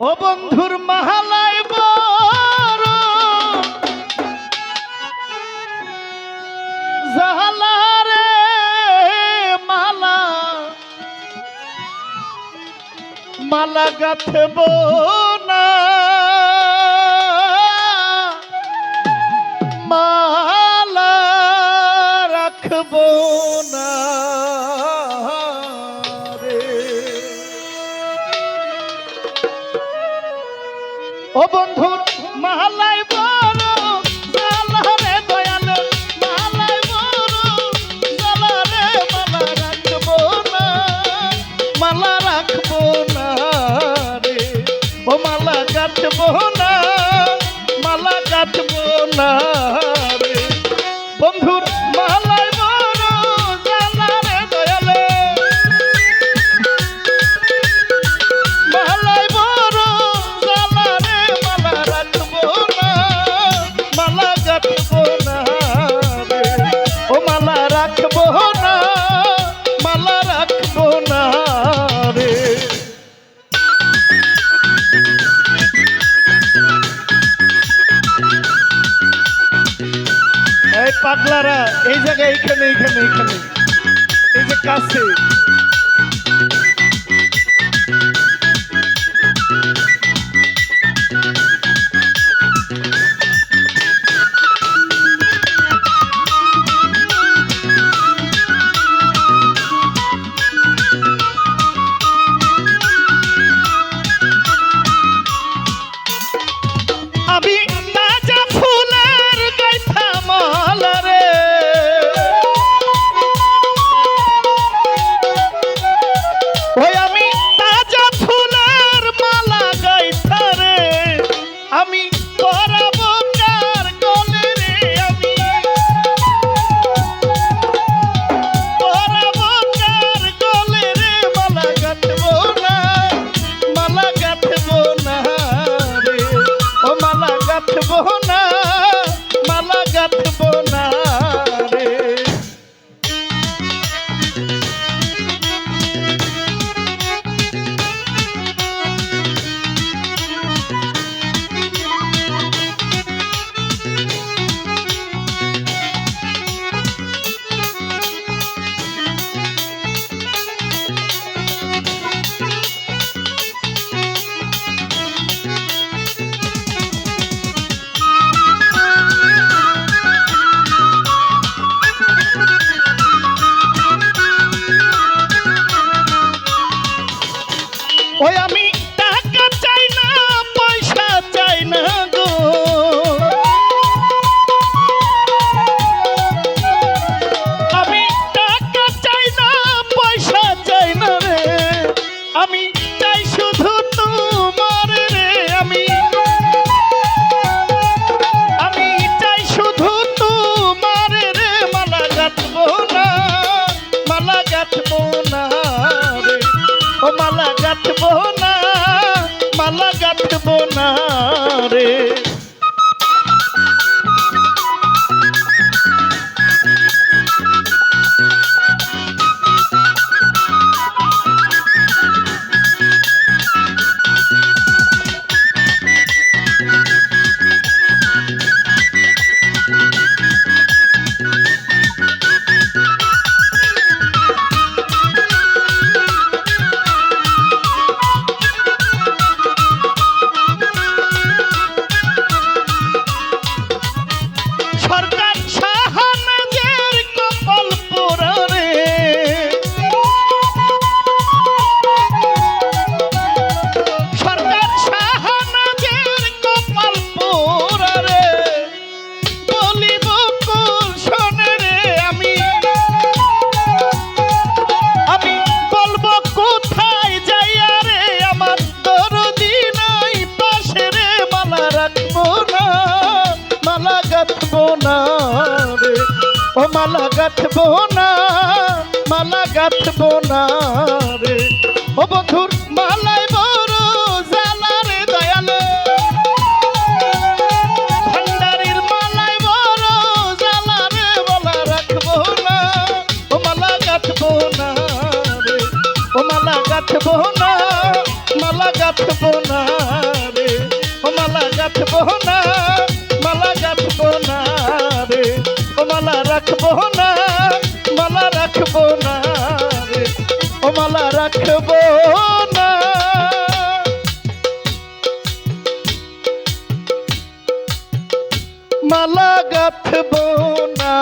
ও বন্ধুর মাহালায় বড়। মালা। মালা গাথব না মালা রাখব। ও বন্ধু মালাই বড় মালা রাখব না রে। ও মালা গাঁথবো না, মালা গাঁথবো না। পাগলারা এই জায়গায় এইখানে এইখানে এইখানে। এই যে কাছে। ও মালা গাঁথবো না, মালা গাঁথবো না রে। ও বন্ধুর মালায় বড় জালা রে দয়ালে। ভান্ডারির মালায় বড় জালা রে মালা রাখব না। ও মালা গাঁথবো না রে, ও মালা গাঁথবো না, মালা গাঁথবো না রাখব না মালা মালা গাঁথবো না